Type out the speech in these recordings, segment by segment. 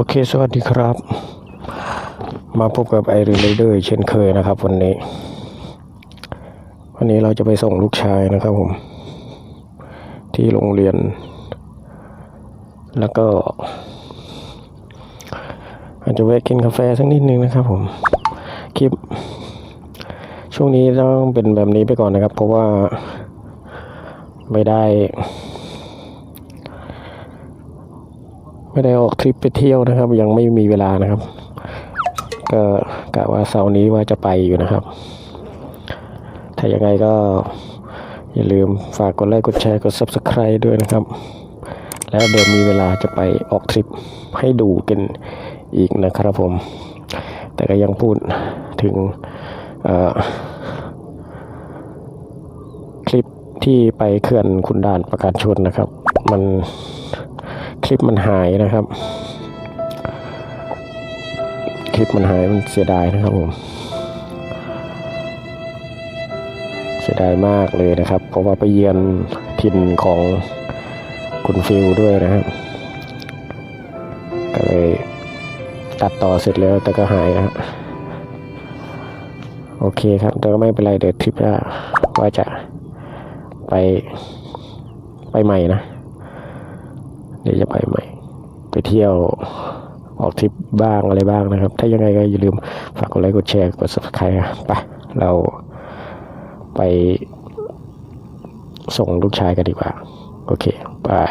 โอเค สวัสดีครับ มาพบกับไอรีเลเดอร์เช่นเคยนะครับ วันนี้ วันนี้เราจะไปส่งลูกชายนะครับผม ที่โรงเรียน แล้วก็ อาจจะแวะกินกาแฟสักนิดนึงนะครับผม คลิป ช่วงนี้ต้องเป็นแบบนี้ไปก่อนนะครับ เพราะว่าไม่ได้ ไม่ได้ออกทริปไปเที่ยวนะครับ ยังไม่มีเวลานะครับ ก็กะว่าเสาร์นี้ว่าจะไปอยู่นะครับ ถ้ายังไงก็อย่าลืมฝากกดไลค์กดแชร์กด Subscribe ด้วยนะครับ แล้วเดี๋ยวมีเวลาจะไปออกทริปให้ดูกันอีกนะครับผม แต่ก็ยังพูดถึงคลิปที่ไปเขื่อนขุนด่านประกาศชนนะครับ มัน ลิปมันหายนะครับ คลิปมันหายมันเสียดายนะครับผม เสียดายมากเลยนะครับ เพราะว่าไปเยือนถิ่นของคุณฟิลด้วยนะครับ ก็เลยตัดต่อเสร็จแล้วแต่ก็หายนะครับโอเคครับ แต่ก็ไม่เป็นไรเดี๋ยวทริปหน้าว่าจะไปไปใหม่นะ เดี๋ยวจะไปใหม่ ไปเที่ยวออกทริปบ้างอะไรบ้างนะครับ ถ้ายังไงก็อย่าลืมฝากกดไลค์กดแชร์กด subscribe นะไปเราไปส่งลูกชายกันดีกว่า โอเคบาย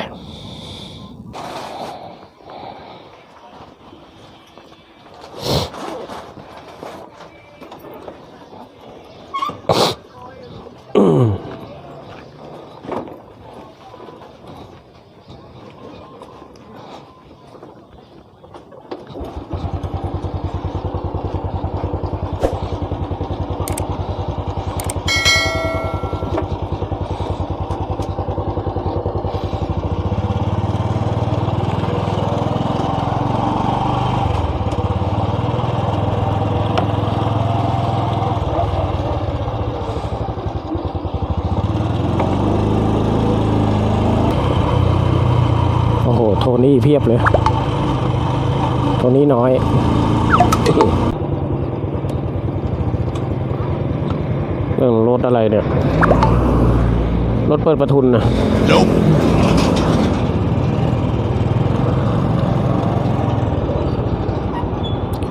นี่เพียบเลยโทนี่น้อยเรื่องรถอะไรเนี่ย รถเปิดประทุนนะ Nope.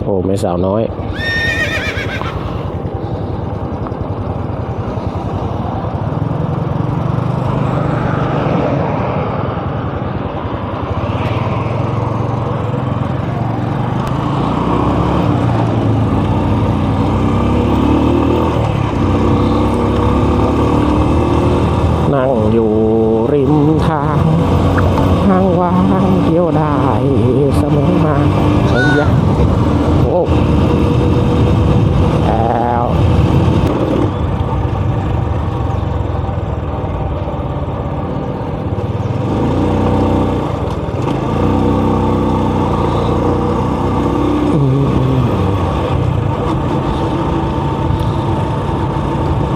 โอ้ไม่สาวน้อย นั่งอยู่ริมทางทางว่างเที่ยวได้เสมอมาเฮ้ยยะโอ้แล้ว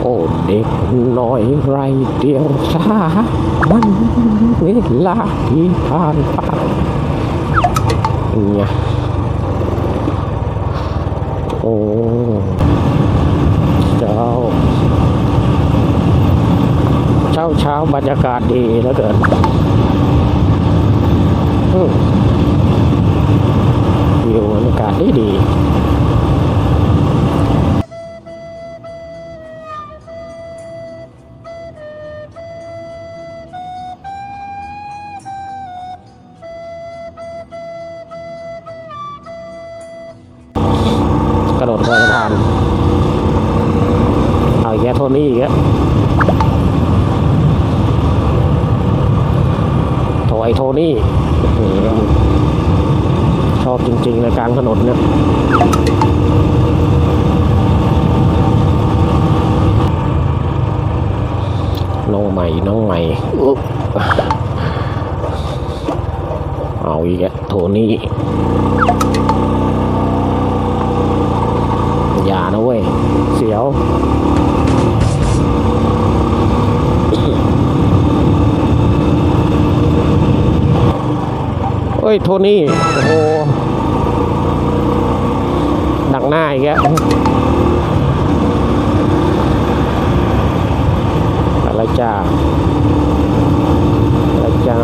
โอ้เด็กน้อยไรเดียวสามัน เวลาที่ผ่านไปเนี่ยโอ้เจ้าเช้าเช้าบรรยากาศดีแล้วเกินอืมวิวบรรยากาศดีดี แกโทนี่อีกแล้วโถไอโทนี่ชอบจริงๆในกลางถนนเนี่ยน้องใหม่น้องใหม่เอาอีกแล้วโทนี่ ยโทนี่ โอ้โหดักหน้าอีกแล้วอะไรจ้าอะไรจ้า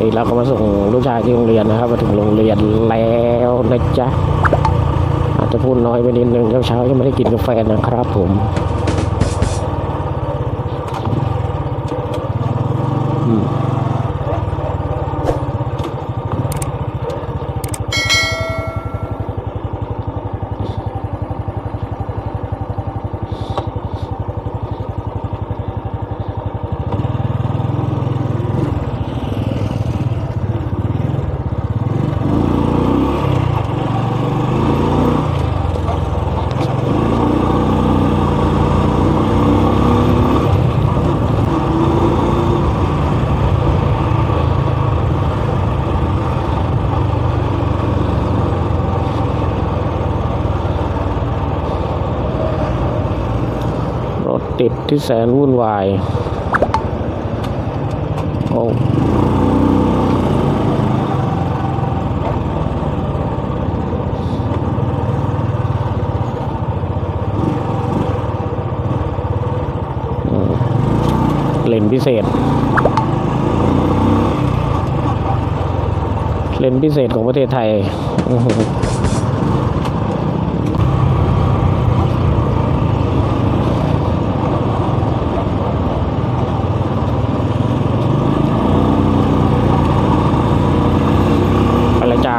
นี่เราก็มาส่ง จะพูดน้อยไปนิดนึงเช้าๆยังไม่ได้กินกาแฟนะครับผม รถ ติดที่แสนวุ่นวายโอ้เลนพิเศษ เลนพิเศษของประเทศไทยอื้อหือ ไปเลยจ้า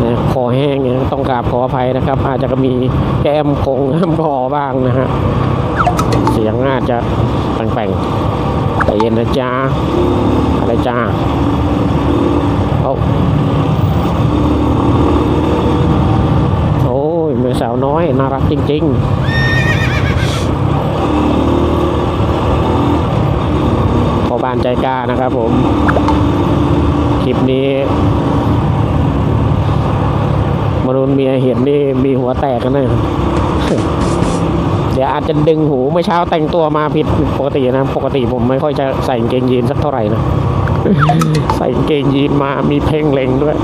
เนี่ยคอแห้งเนี่ยต้องกราบขออภัย นะครับ อาจจะมีแก้มคงแก้มคอบ้างนะฮะเสียงอาจจะแปลงๆแต่เย็นนะจ๊ะอะไรจ้าเอาโอ้ยแม่สาวน้อย น่ารักจริง ๆ พอบานใจกล้านะครับผม คลิปนี้ มนุษย์เมียเห็นนี่มีหัวแตกกันนะเดี๋ยวอาจจะดึงหูเมื่อเช้าแต่งตัวมาผิดปกตินะ ปกติผมไม่ค่อยจะใส่เกงยีนสักเท่าไหร่นะ ใส่เกงยีนมามีเพ่งเลงด้วย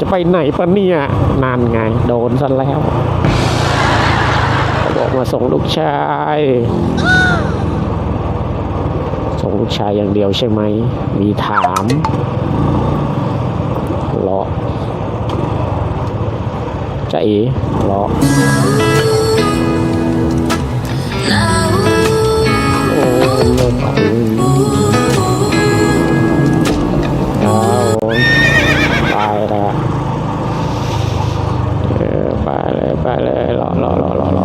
จะไปไหนปะเนี่ยนานไง โดนซะแล้วบอกมาส่งลูกชาย ส่งลูกชายอย่างเดียวใช่ไหม มีถามรอ จะเอ๋รอโอ้เลิกคุยแล้วเออไปเลยไปเลยรอรอรอรอรอ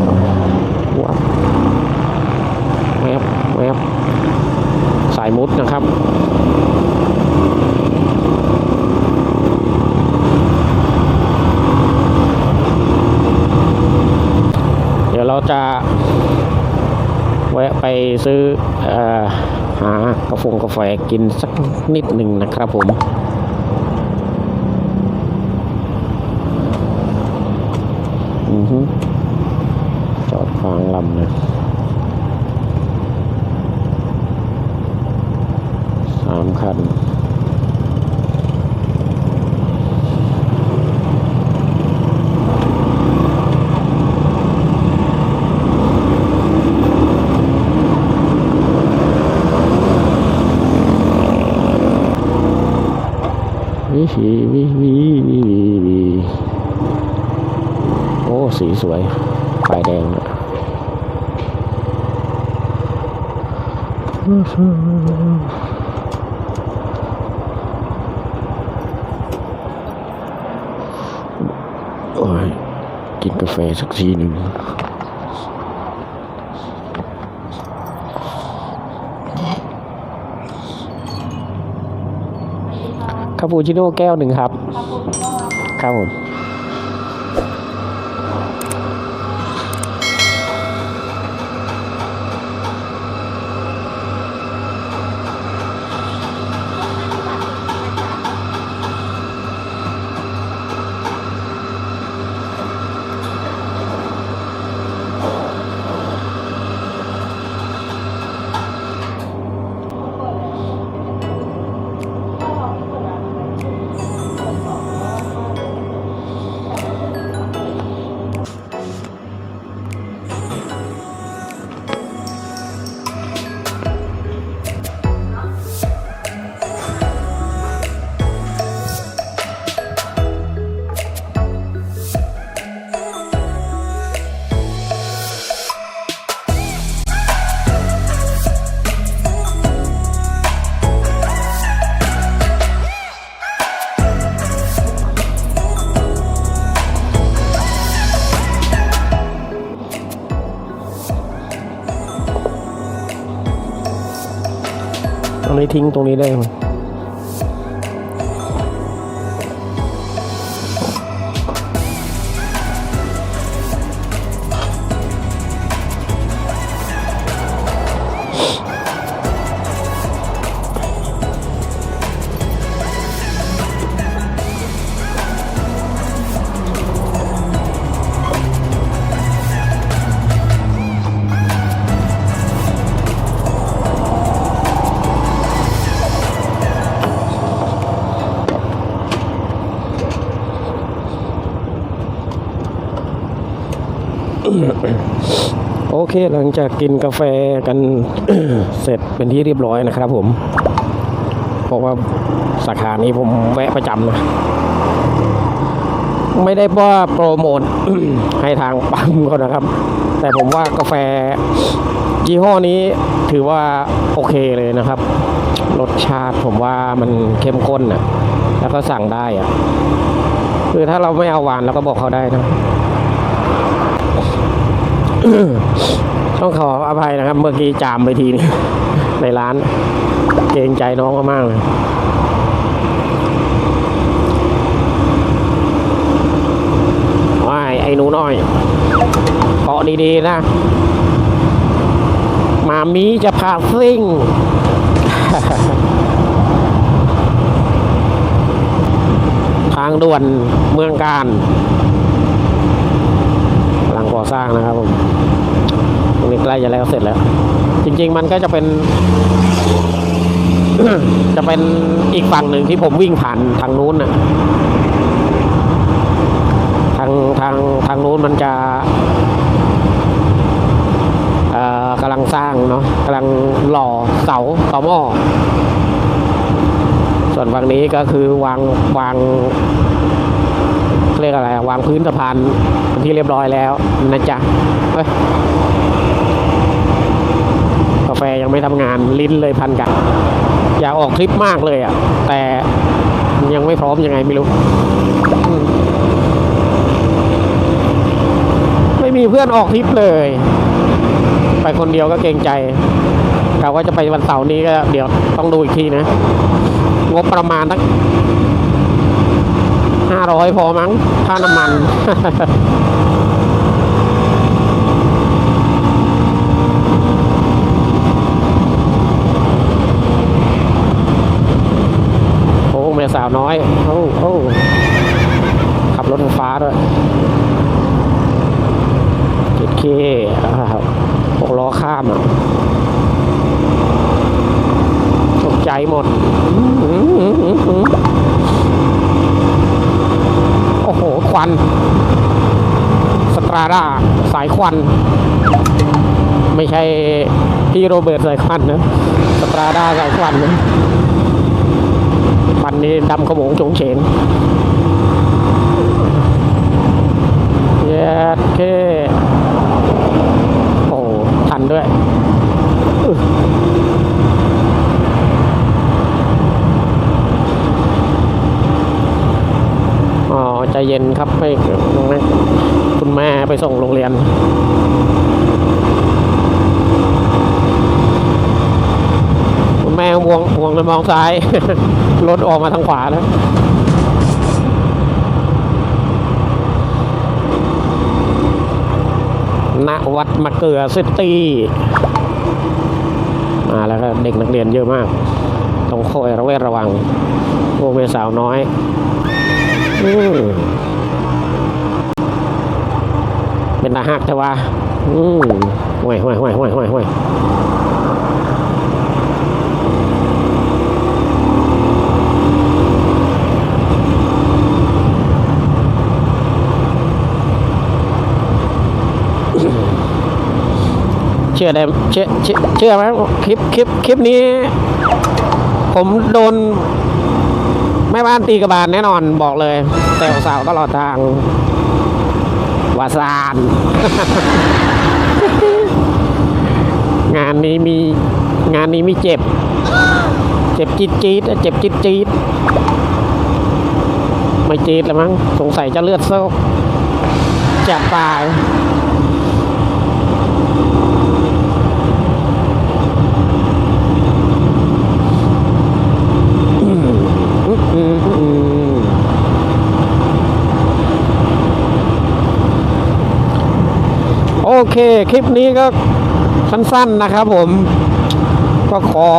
วับแวบแวบสายมุดนะครับ เดี๋ยวเราจะแวะไปซื้อเออหากาแฟ กาแฟกินสักนิดหนึ่งนะครับผม อือฮึจอดฟางลำเลยสามคัน วิวีวิวีวิวีวี โอ้สีสวยไฟแดงอะโอ้ยกินกาแฟสักทีหนึ่ง ปูชิโน่แก้วหนึ่งครับ ครับผม ไม่ทิ้งตรงนี้ได้ไหม เคหลังจากกินกาแฟกันเสร็จเป็นที่เรียบร้อยนะครับผม เพราะว่าสาขานี้ผมแวะประจำนะไม่ได้ว่าโปรโมทให้ทางปั๊มเขานะครับ แต่ผมว่ากาแฟยี่ห้อนี้ถือว่าโอเคเลยนะครับ รสชาติผมว่ามันเข้มข้นอะแล้วก็สั่งได้อะคือถ้าเราไม่เอาหวานเราก็บอกเขาได้นะ ต้องขออภัยนะครับ เมื่อกี้จามไปทีนึงในร้าน เกรงใจน้องเขามากเลยว้ายไอ้หนูน้อยเกาะดีๆนะ มามีจะพาซิ่งทางด่วนเมืองการกำลังก่อสร้างนะครับผม ล้จะแล้วเสร็จแล้ว จริง ๆ มันก็จะเป็น จะเป็นอีกฝั่งหนึ่งที่ผมวิ่งผ่านทางนู้นน่ะทางทางทางนู้นมันจะกำลังสร้างเนาะกำลังหล่อเสาต่อหม้อส่วนฝั่งนี้ก็คือวางวางเรียกอะไรวางพื้นสะพานที่เรียบร้อยแล้วนะจ๊ะเอ้ย ฟยังไม่ทำงานลิ้นเลยพันกัน อยากออกทริปมากเลยอะ่ะ แต่ยังไม่พร้อมยังไงไม่รู้ ไม่มีเพื่อนออกทริปเลย ไปคนเดียวก็เกรงใจกะว่าจะไปวันเสาร์นี้ก็เดี๋ยวต้องดูอีกทีนะ งบประมาณตั้งห้าร้อยพอมั้งค่าน้ำมัน โอ้เมีย สาวน้อยโอ้โอ้ขับรถไฟฟ้าด้วยเจ็ดเคหกล้อข้ามอะตกใจหมด โอ้โห ควัน สตราดาสายควัน ไม่ใช่พี่โรเบิร์ตสายควันนะ สตราดาสายควันนะ ควันนี้ดำขโมงโฉงเฉงเย็ดเคโอ้โหทันด้วยอ๋อใจเย็นครับไม่ไม่คุณแม่ไปส่งโรงเรียน คุณแม่วงห่วงเลยมองซ้าย รถออกมาทางขวาแล้วณวัดมะเกลือซิตี้มาแล้วก็เด็กนักเรียนเยอะมาก ต้องคอยระแวดระวัง พวกเมสาวน้อยอเป็นตาหักแต่ว่าห่วยห่วยห่วยห่วยห่วยห่วย ชื่อได้เชื่อเชื่อไหมคลิปคลิปคลิปนี้ ผมโดนแม่บ้านตีกระบาลแน่นอนบอกเลย แต่สาวตลอดทางวาซาน งานนี้มีงานนี้มีเจ็บ เจ็บจี๊ดจี๊ดเจ็บจี๊ดจี๊ดไม่จี๊ดแล้วมั้งสงสัยจะเลือดโซกจะตาย เค คลิปนี้ก็สั้นๆนะครับผม ก็ขอ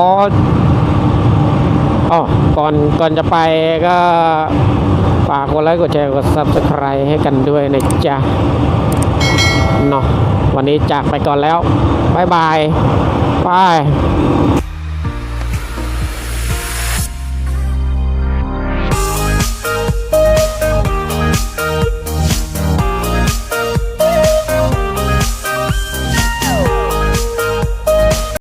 อ๋อก่อนก่อนจะไปก็ฝากกดไลค์กดแชร์กด subscribe ให้กันด้วยนะจ๊ะเนาะวันนี้จากไปก่อนแล้วบ๊ายบาย บาย